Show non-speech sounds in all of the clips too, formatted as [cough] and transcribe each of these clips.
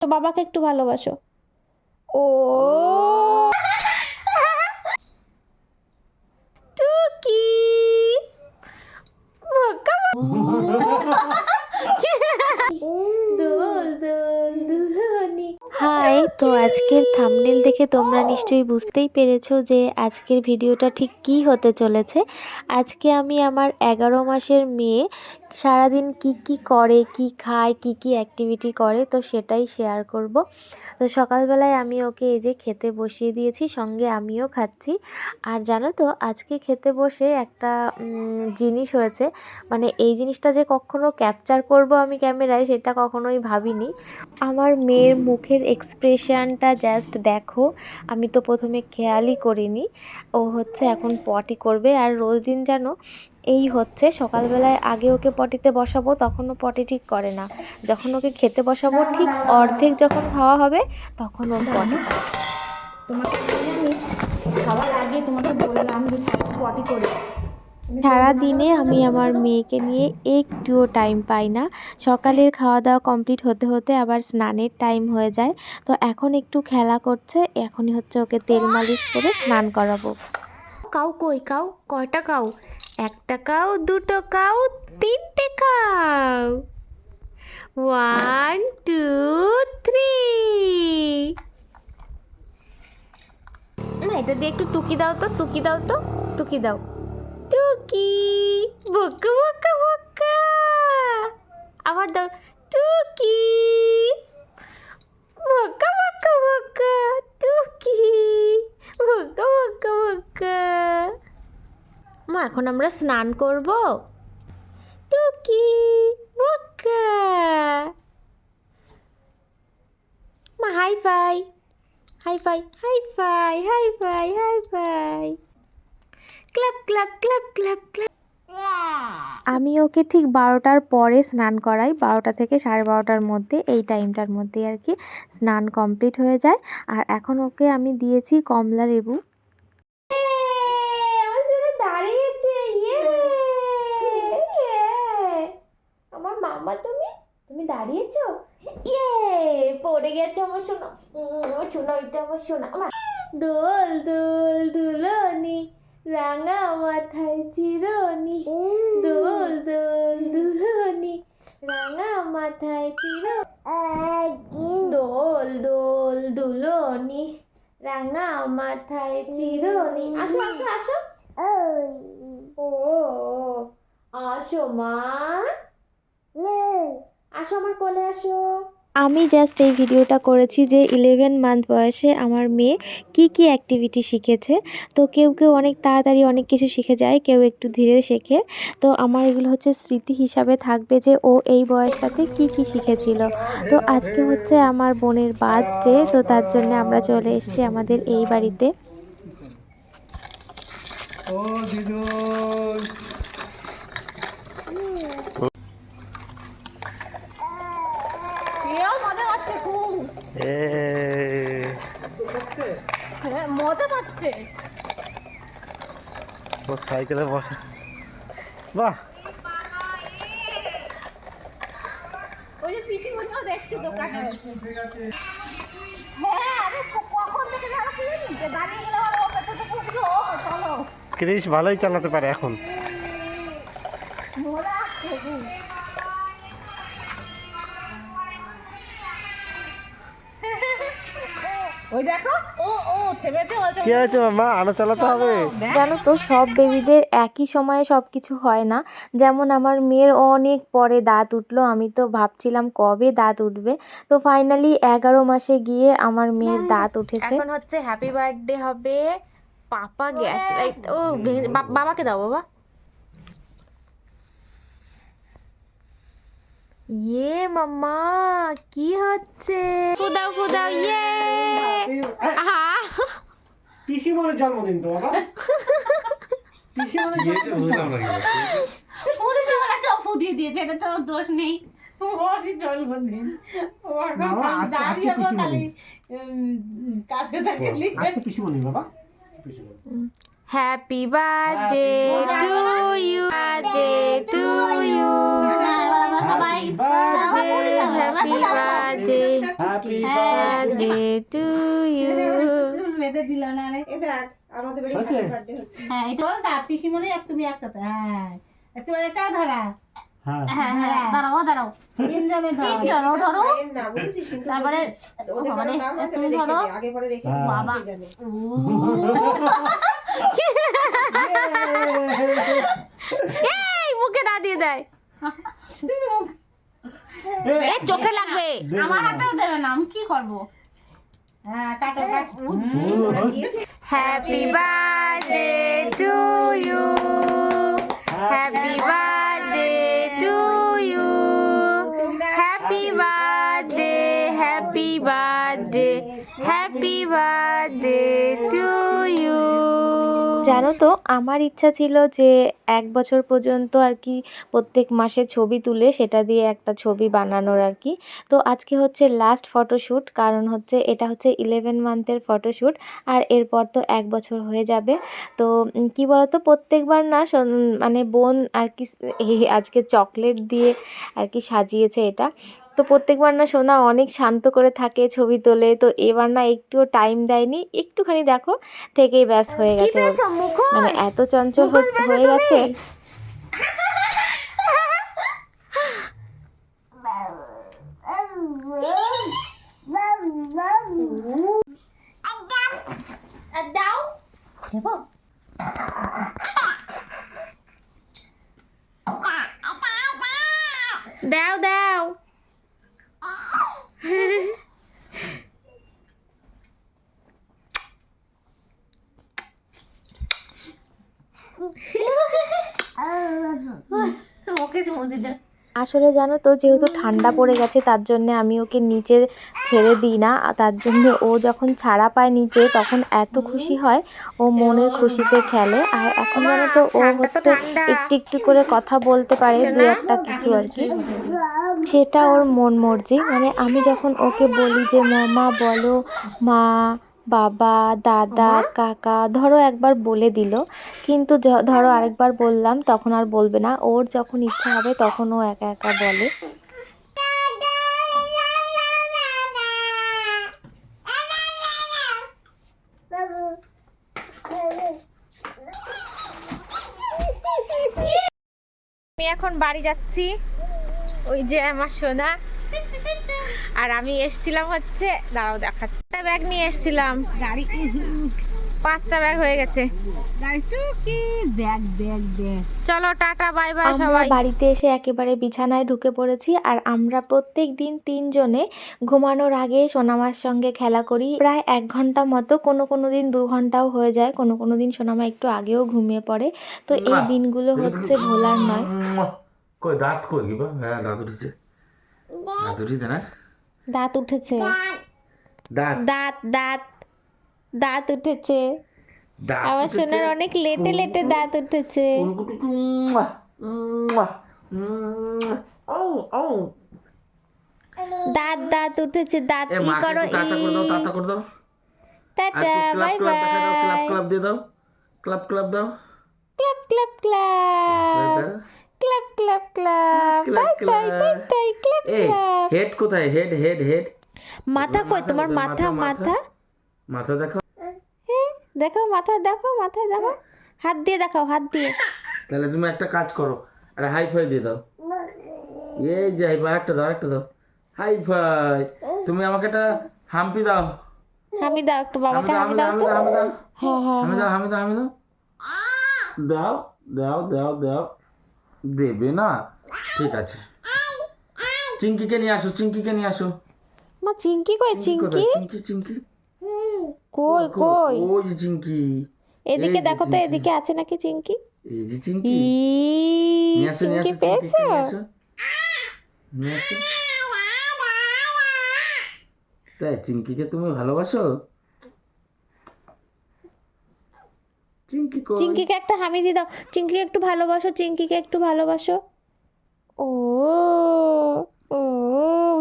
তো বাবাকে একটু ভালোবাসো। ও। টুকি। হাই তো আজকের থামনেল দেখে তোমরা নিশ্চয়ই বুঝতেই পেরেছ যে আজকের ভিডিওটা ঠিক কী হতে চলেছে। আজকে আমি আমার এগারো মাসের মেয়ে সারাদিন কি কি করে, কি খায়, কি কি অ্যাক্টিভিটি করে, তো সেটাই শেয়ার করব। তো সকালবেলায় আমি ওকে এই যে খেতে বসিয়ে দিয়েছি, সঙ্গে আমিও খাচ্ছি। আর জানো তো, আজকে খেতে বসে একটা জিনিস হয়েছে। মানে এই জিনিসটা যে কখনো ক্যাপচার করব আমি ক্যামেরায়, সেটা কখনোই ভাবিনি। আমার মেয়ের মুখের এক্সপ্রেশনটা জাস্ট দেখো, আমি তো প্রথমে খেয়ালই করিনি। ও হচ্ছে এখন পটি করবে। আর রোজ দিন যেন এই হচ্ছে সকালবেলায় আগে ওকে পটিতে বসাবো তখন ও পটি ঠিক করে না। যখন ওকে খেতে বসাবো ঠিক অর্ধেক যখন খাওয়া হবে তখন ও পটি তোমাকে খাওয়ার আগে তোমাকে বললাম যে পটি করে সারা দিনে আমি আমার মেয়েকে নিয়ে একটুও টাইম পাই না। সকালের খাওয়া দাওয়া কমপ্লিট হতে হতে আবার স্নানের টাইম হয়ে যায়। তো এখন একটু খেলা করছে এখনই হচ্ছে ওকে তেল মালিশ করে স্নান করাবো। কাউ কই কাউ? কয়টা কাউ? একটা কাউ দুটো কাউ তিনটে কাউ ওয়ান টু থ্রি না এটা দিয়ে একটু টুকি দাও তো, টুকি দাও তো, টুকি দাও। টুকি, বকা বকা বকা। আবার দাও, টুকি। বকা বকা বকা, টুকি। বকা বকা বকা। মা এখন আমরা স্নান করব। টুকি বকা। মা, high five. High five high five high five high five. Clap clap clap clap clap আমি ওকে ঠিক বারোটার পরে স্নান করাই। বারোটা থেকে সাড়ে বারোটার মধ্যে, এই টাইমটার মধ্যে আর কি স্নান কমপ্লিট হয়ে যায়। আর এখন ওকে আমি দিয়েছি কমলা লেবু দাঁড়িয়েছে ইয়ে আমার মামা তুমি দাঁড়িয়েছো? ইয়ে পড়ে গেছে আমার সোনা। সোনা ওইটা আমার সোনা। আমার দোল দোল দুলনি রাঙা মাথায় চিরনি। দোল দোল দুলনি রাঙা মাথায় চির দোল দোল দুলনি রাঙা মাথায় চিরনি। আসো আসো আসো। ও আসো মা। আসো আমার কোলে আসো। আমি জাস্ট এই ভিডিওটা করেছি যে ইলেভেন মান্থ বয়সে আমার মেয়ে কি কি অ্যাক্টিভিটি শিখেছে। তো কেউ কেউ অনেক তাড়াতাড়ি অনেক কিছু শিখে যায় কেউ একটু ধীরে শেখে। তো আমার এগুলো হচ্ছে স্মৃতি হিসাবে থাকবে যে ও এই বয়সটাতে কি কি শিখেছিল। তো আজকে হচ্ছে আমার বোনের বার্থডে তো তার জন্য আমরা চলে এসেছি আমাদের এই বাড়িতে। ও দিদুন এও মজা পাচ্ছে খুব এ হ্যাঁ মজা পাচ্ছে। ও সাইকেলে বসে। বাহ। ওই যে পিসি মনিও দেখছি দোকানে। হ্যাঁ ক্রিস ভালোই চালাতে পারে এখন। ওই দেখো। ও ও থেমেছে বলছে কি আছে মামা আরও চালাতে হবে। জানো তো সব বেবিদের একই সময়ে সব কিছু হয় না। যেমন আমার মেয়ের অনেক পরে দাঁত উঠল আমি তো ভাবছিলাম কবে দাঁত উঠবে। তো ফাইনালি এগারো মাসে গিয়ে আমার মেয়ের দাঁত উঠেছে। এখন হচ্ছে হ্যাপি বার্থডে হবে পাপা গ্যাস লাইট। ও বাবাকে দাও বাবা। ইয়ে মাম্মা কি হচ্ছে? ফুদাও ফুদাও ইয়ে! আহা! পিসি মনে জন্মদিন তো বাবা। পিসি মনে ওদের জন্য চপু দিয়ে দিয়েছে এটা তো ওর দোষ নেই। ওরই জন্মদিন। ও এখন দাঁড়িয়ে খালি কাছে থাকলে। বাবা। Happy birthday birthday happy birthday to you বেঁধে দিল না রে। এ দেখ আমাদের বাড়ি হ্যাপি বার্থডে হচ্ছে। হ্যাঁ এটা বল তা পিসিমণি এক তুমি একসাথে হ্যাঁ। একটু এটা ধরা? দাঁড়াও দাঁড়াও তিনজনে ধরো তিনজনও ধরো। মায়ের না বুঝেছিস কিন্তু তারপরে ওদের বাবারে, কারও নাম আছে তুমি ধরো। দে, আগে পরে রেখে। বাবা। [laughs] এই মুখে না দিয়ে দেয়। এ চোখে লাগবে। আমার হাতেও দেবে না আমি কি করব? হ্যাঁ কাটো কাটো। Happy birthday to you happy birthday জানো তো আমার ইচ্ছা ছিল যে এক বছর পর্যন্ত আর কি প্রত্যেক মাসে ছবি তুলে সেটা দিয়ে একটা ছবি বানানোর আর কি। তো আজকে হচ্ছে লাস্ট ফটোশ্যুট কারণ হচ্ছে এটা হচ্ছে ইলেভেন মান্থের ফটোশ্যুট আর এরপর তো এক বছর হয়ে যাবে। তো কি বলতো প্রত্যেকবার না মানে বোন আর কি আজকে চকলেট দিয়ে আর কি সাজিয়েছে এটা। তো প্রত্যেকবার না সোনা অনেক শান্ত করে থাকে ছবি তোলে। তো এবার না একটুও টাইম দেয়নি একটুখানি দেখো থেকেই ব্যাস হয়ে গেছে। মানে এত চঞ্চল হয়ে- হয়ে গেছে। দাও। দেবো দাও দাও ওকে চুমু দিলে আসলে জানো তো যেহেতু ঠান্ডা পড়ে গেছে তার জন্য আমি ওকে নিচে ছেড়ে দিই না। আর তার জন্য ও যখন ছাড়া পায় নিচে তখন এত খুশি হয় ও মনের খুশিতে খেলে। আর এখন জানো তো ও হচ্ছে একটু একটু করে কথা বলতে পারে দু একটা কিছু আর কি। সেটা ওর মন মর্জি। মানে আমি যখন ওকে বলি যে মামা বলো মা বাবা দাদা কাকা ধরো একবার বলে দিল। কিন্তু ধরো আরেকবার বললাম তখন আর বলবে না। ওর যখন ইচ্ছা হবে তখন ও একা একা বলে। আমি এখন বাড়ি যাচ্ছি। ওই যে আমার সোনা। আর আমি এসছিলাম হচ্ছে দাঁড়াও দেখাচ্ছি। একটা ব্যাগ নিয়ে এসেছিলাম। গাড়ি পাঁচটা ব্যাগ হয়ে গেছে। গাড়ি টুকি দেখ দেখ দেখ। চলো টাটা বাই বাই সবাই। বাড়িতে এসে একেবারে বিছানায় ঢুকে পড়েছি আর আমরা প্রত্যেক দিন তিনজনে ঘুমানোর আগে সোনামার সঙ্গে খেলা করি। প্রায় এক ঘণ্টা মতো কোনো কোনো দিন দু ঘন্টাও হয়ে যায় কোনো কোনো দিন সোনামা একটু আগেও ঘুমিয়ে পড়ে। তো এই দিনগুলো হচ্ছে ভোলার নয়। কই দাঁত কই? হ্যাঁ দাঁত উঠেছে। দাঁত উঠেছে না? দাঁত উঠেছে। দাঁত। দাঁত দাঁত দাঁত উঠেছে। আমার সোনার অনেক লেটে লেটে দাঁত উঠেছে। দাঁত দাঁত উঠেছে দাঁত ই করো টাটা করে দাও ই। টাটা একটু বাই ক্লাব ক্লাব দেখা দাও ক্লাব বাই। ক্লাব দিয়ে দাও। ক্লাব ক্লাব দাও। Clap clap clap clap clap clap তাই তাই তাই ক্লাব। ক্লাব হেড কোথায়? হেড হেড হেড মাথা কই? তোমার মাথা মাথা, মাথা? মাথা? দেখো দেখো মাথা দেখো মাথা দেখো হাত দিয়ে দেখাও হাত দিয়ে। তাহলে তুমি একটা কাজ করো আরে হাই ফাই দিয়ে দাও। এই যে হাই ফাই একটা দাও একটা দাও। হাই ফাই তুমি আমাকে একটা হাম্পি দাও। হামি দাও একটু বাবাকে দাও হামি দাও তো। হামি দাও হামি দাও হামি দাও হামি দাও। দাও দাও দাও দাও। দেবে না? ঠিক আছে। চিঙ্কিকে নিয়ে আসো চিঙ্কিকে নিয়ে আসো। মা চিংকি কই? চিঙ্কি চিঙ্কি কই কই ওই যে চিঙ্কি এদিকে দেখো তো এদিকে আছে নাকি চিংকি? এই যে আসো নিয়ে পেয়েছ? তাই চিঙ্কিকে তুমি ভালোবাসো? চিঙ্কি কই? চিঙ্কিকে একটা হামি দিয়ে দাও। চিঙ্কিকে একটু ভালোবাসো চিঙ্কিকে একটু ভালোবাসো। ও। ও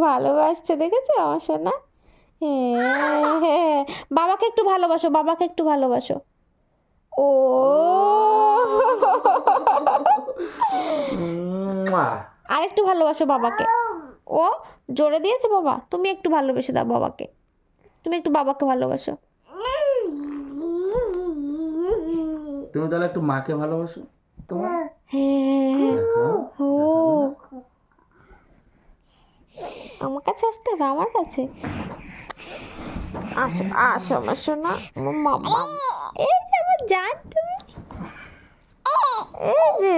ভালোবাসছে দেখেছ আমার সোনা? হ্যাঁ হ্যাঁ বাবাকে একটু ভালোবাসো বাবাকে একটু ভালোবাসো। ও। আর একটু ভালোবাসো বাবাকে। ও জোরে দিয়েছে বাবা? তুমি একটু ভালোবেসে দাও বাবাকে। তুমি একটু বাবাকে ভালোবাসো। তুমি তাহলে একটু মাকে ভালোবাসো তোমার হ্যাঁ দেখো ও আমার কাছে আসতে হবে, আমার কাছে? আসো আসো আমার শোনা মামা এই যে আমার জান তুমি। এই যে।